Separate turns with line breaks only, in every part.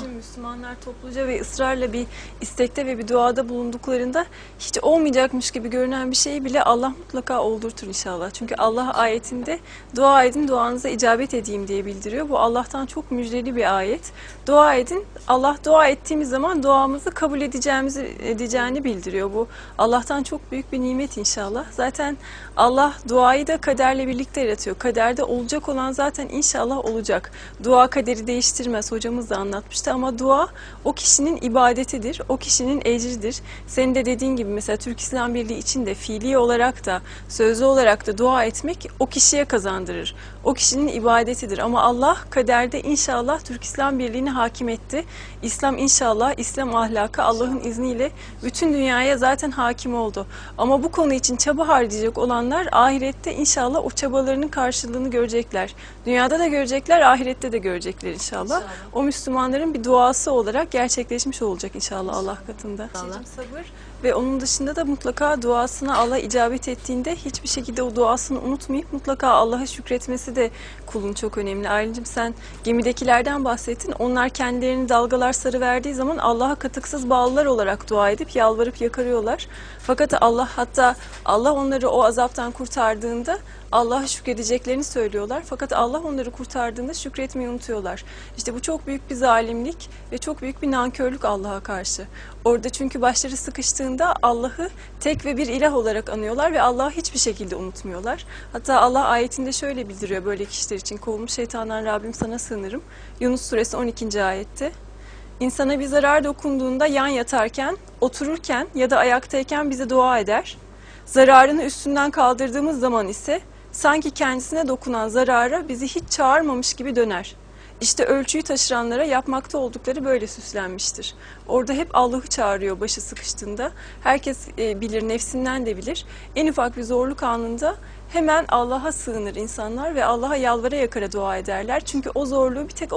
Müslümanlar topluca ve ısrarla bir istekte ve bir duada bulunduklarında hiç olmayacakmış gibi görünen bir şeyi bile Allah mutlaka oldurtur inşallah. Çünkü Allah ayetinde dua edin duanıza icabet edeyim diye bildiriyor. Bu Allah'tan çok müjdeli bir ayet. Dua edin. Allah dua ettiğimiz zaman duamızı kabul edeceğimizi edeceğini bildiriyor. Bu Allah'tan çok büyük bir nimet inşallah. Zaten Allah duayı da kaderle birlikte yaratıyor. Kaderde olacak olan zaten inşallah olacak. Dua kaderi değiştirmez. Hocamız da anlatmıştı ama dua o kişinin ibadetidir. O kişinin ecridir. Senin de dediğin gibi mesela Türk İslam Birliği için de fiili olarak da sözlü olarak da dua etmek o kişiye kazandırır. O kişinin ibadetidir. Ama Allah kaderde inşallah Türk İslam Birliği'ni hakim etti. İslam inşallah, İslam ahlakı Allah'ın izniyle bütün dünyaya zaten hakim oldu. Ama bu konu için çaba harcayacak olanlar ahirette inşallah o çabalarının karşılığını görecekler. Dünyada da görecekler, ahirette de görecekler inşallah. O Müslümanların bir duası olarak gerçekleşmiş olacak inşallah Allah katında.
İnşallah.
Sabır ve onun dışında da mutlaka duasına Allah icabet ettiğinde hiçbir şekilde o duasını unutmayıp mutlaka Allah'a şükretmesi de kulun çok önemli. Aylin'cim sen gemidekilerden bahsettin. Onlar kendilerini dalgalar sarı verdiği zaman Allah'a katıksız bağlılar olarak dua edip yalvarıp yakarıyorlar. Fakat Allah hatta Allah onları o azaptan kurtardığında Allah'a şükredeceklerini söylüyorlar. Fakat Allah onları kurtardığında şükretmeyi unutuyorlar. İşte bu çok büyük bir zalimlik ve çok büyük bir nankörlük Allah'a karşı. Orada çünkü başları sıkıştığında Allah'ı tek ve bir ilah olarak anıyorlar ve Allah'ı hiçbir şekilde unutmuyorlar. Hatta Allah ayetinde şöyle bildiriyor böyle kişiler için. Kovulmuş şeytandan Rabbim sana sığınırım. Yunus suresi 12. ayette. İnsana bir zarar dokunduğunda yan yatarken, otururken ya da ayaktayken bize dua eder. Zararını üstünden kaldırdığımız zaman ise sanki kendisine dokunan zarara bizi hiç çağırmamış gibi döner. İşte ölçüyü taşıranlara yapmakta oldukları böyle süslenmiştir. Orada hep Allah'ı çağırıyor başı sıkıştığında. Herkes e, bilir, nefsinden de bilir. En ufak bir zorluk anında hemen Allah'a sığınır insanlar ve Allah'a yalvara yakara dua ederler. Çünkü o zorluğu bir tek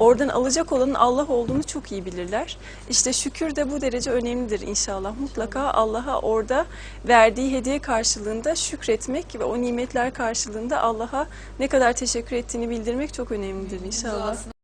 oradan alacak olanın Allah olduğunu çok iyi bilirler. İşte şükür de bu derece önemlidir inşallah. Mutlaka Allah'a orada verdiği hediye karşılığında şükretmek ve o nimetler karşılığında Allah'a ne kadar teşekkür ettiğini bildirmek çok önemlidir inşallah.